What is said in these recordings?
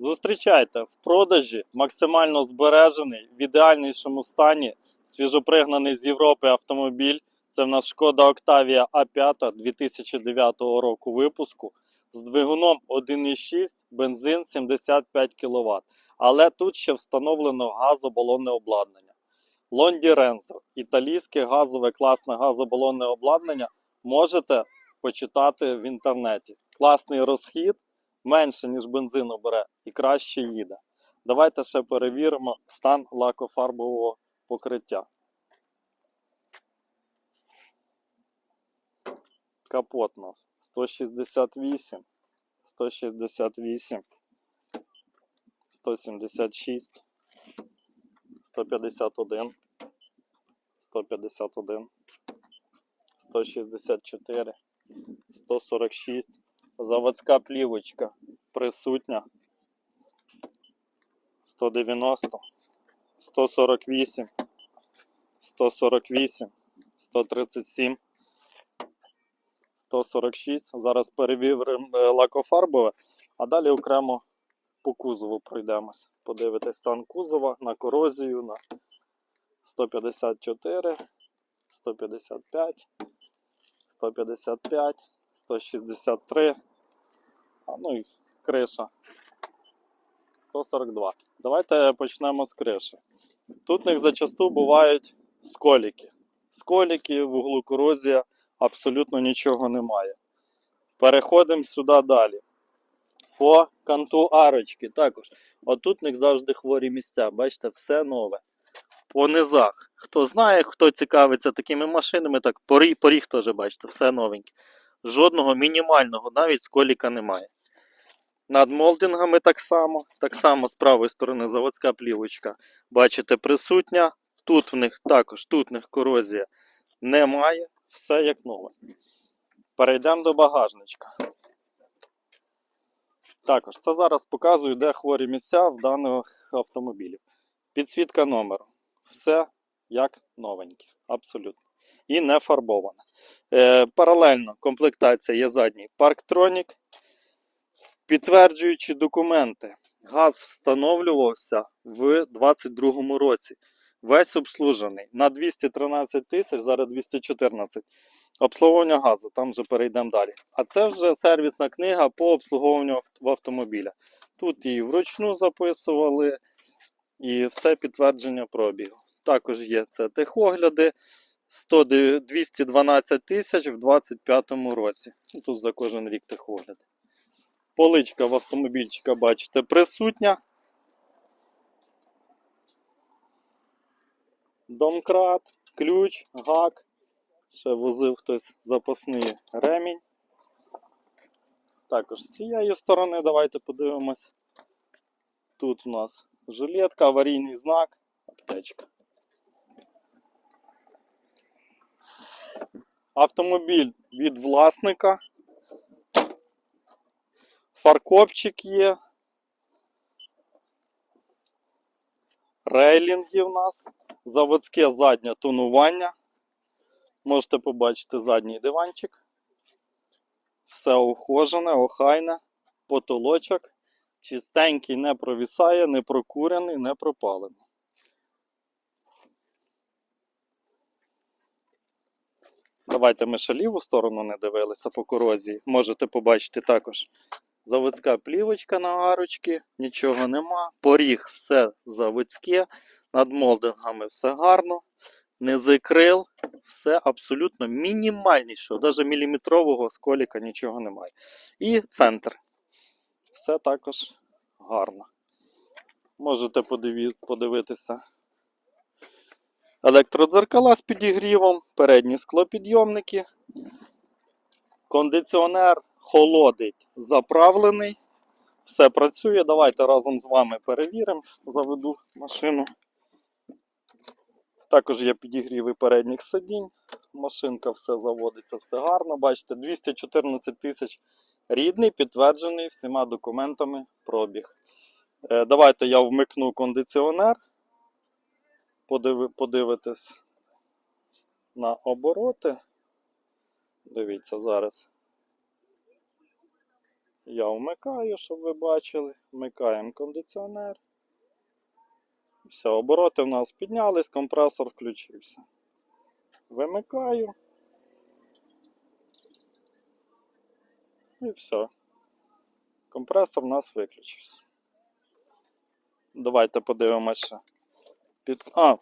Зустрічайте в продажі максимально збережений, в ідеальнішому стані, свіжопригнаний з Європи автомобіль. Це в нас Шкода Octavia A5 2009 року випуску з двигуном 1,6, бензин 75 кВт. Але тут ще встановлено газобалонне обладнання. Лонді Рензо, італійське газове класне газобалонне обладнання можете почитати в інтернеті. Класний розхід, менше, ніж бензину бере і краще їде. Давайте ще перевіримо стан лакофарбового покриття. Капот у нас 168, 168, 176, 151, 151, 164, 146. Заводська плівочка присутня. 190, 148, 148, 137, 146. Зараз перевіримо е, лакофарбове, а далі окремо по кузову пройдемось. Подивитись стан кузова на корозію на 154, 155, 155, 163. Ну і криша. 142. Давайте почнемо з криші. Тут в них зачасту бувають сколіки. Сколіки, в углу корозія, абсолютно нічого немає. Переходимо сюди далі. По канту арочки також. Отут в них завжди хворі місця. Бачите, все нове. По низах. Хто знає, хто цікавиться такими машинами, так поріг, поріг теж бачите, все новеньке. Жодного мінімального навіть сколіка немає. Над молдингами так само. Так само з правої сторони заводська плівочка. Бачите, присутня. Тут в них також, тут в них корозія немає. Все як нове. Перейдемо до багажничка. Також це зараз показую, де хворі місця в даних автомобілів. Підсвітка номеру. Все як новеньке. Абсолютно. І не фарбоване. Е, паралельно комплектація є задній парктронік. Підтверджуючи документи, газ встановлювався в 2022 році. Весь обслужений на 213 тисяч, зараз 214. Обслуговування газу, там вже перейдемо далі. А це вже сервісна книга по обслуговуванню в автомобіля. Тут і вручну записували, і все підтвердження пробігу. Також є це техогляди 100, 212 тисяч в 2025 році. Тут за кожен рік техогляди. Поличка в автомобільчика, бачите, присутня. Домкрат, ключ, гак. Ще возив хтось запасний ремінь. Також з цієї сторони давайте подивимось. Тут в нас жилетка, аварійний знак, аптечка. Автомобіль від власника. Фаркопчик є. Рейлінги в нас. Заводське заднє тонування. Можете побачити задній диванчик. Все ухожене, охайне, потолочок. Чистенький, не провісає, не прокурений, не пропалений. Давайте ми ще ліву сторону не дивилися по корозії. Можете побачити також заводська плівочка на арочки, нічого нема. Поріг все заводське, над молдингами все гарно. Низи крил, все абсолютно мінімальніше, навіть міліметрового сколіка нічого немає. І центр. Все також гарно. Можете подивитися. Електродзеркала з підігрівом, передні склопідйомники. Кондиціонер холодить, заправлений. Все працює. Давайте разом з вами перевіримо. Заведу машину. Також є підігріви передніх сидінь. Машинка все заводиться, все гарно. Бачите, 214 тисяч рідний, підтверджений всіма документами пробіг. Е, Давайте я вмикну кондиціонер. Подиви, подивитись на обороти. Дивіться зараз. Я вмикаю, щоб ви бачили. Вмикаємо кондиціонер. Все, обороти в нас піднялись, компресор включився. Вимикаю. І все. Компресор у нас виключився. Давайте подивимося. Під... А,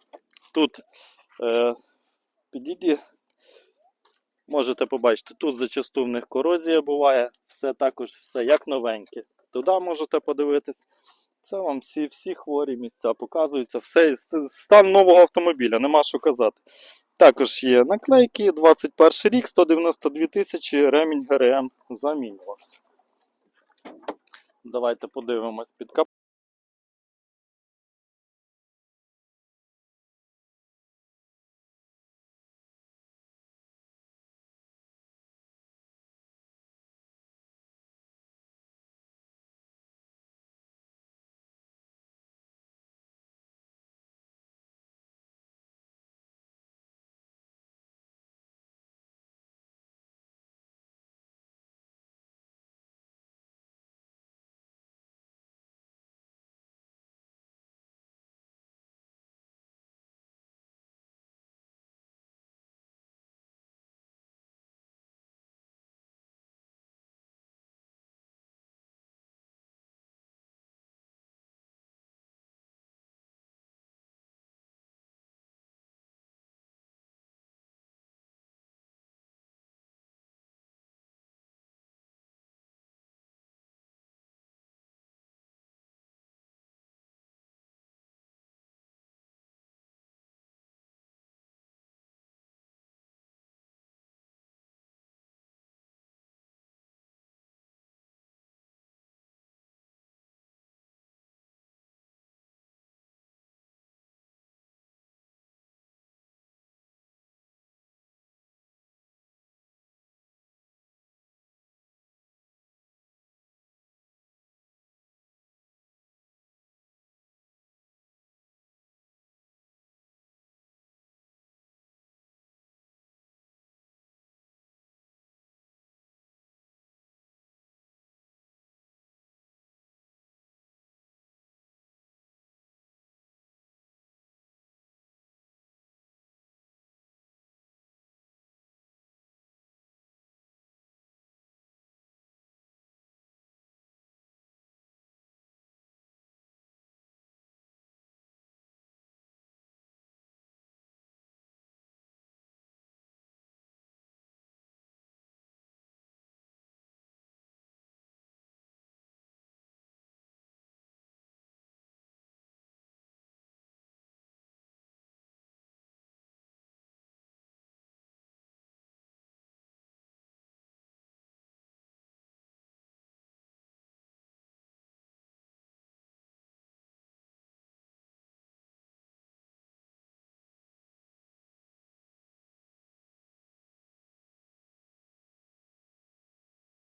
тут е, підійді. Можете побачити, тут зачасту в них корозія буває, все також все як новеньке. Туди можете подивитись. Це вам всі, всі хворі місця показуються. Все стан нового автомобіля, нема що казати. Також є наклейки, 21 рік, 192 тисячі, ремінь ГРМ замінювався. Давайте подивимось під капотом.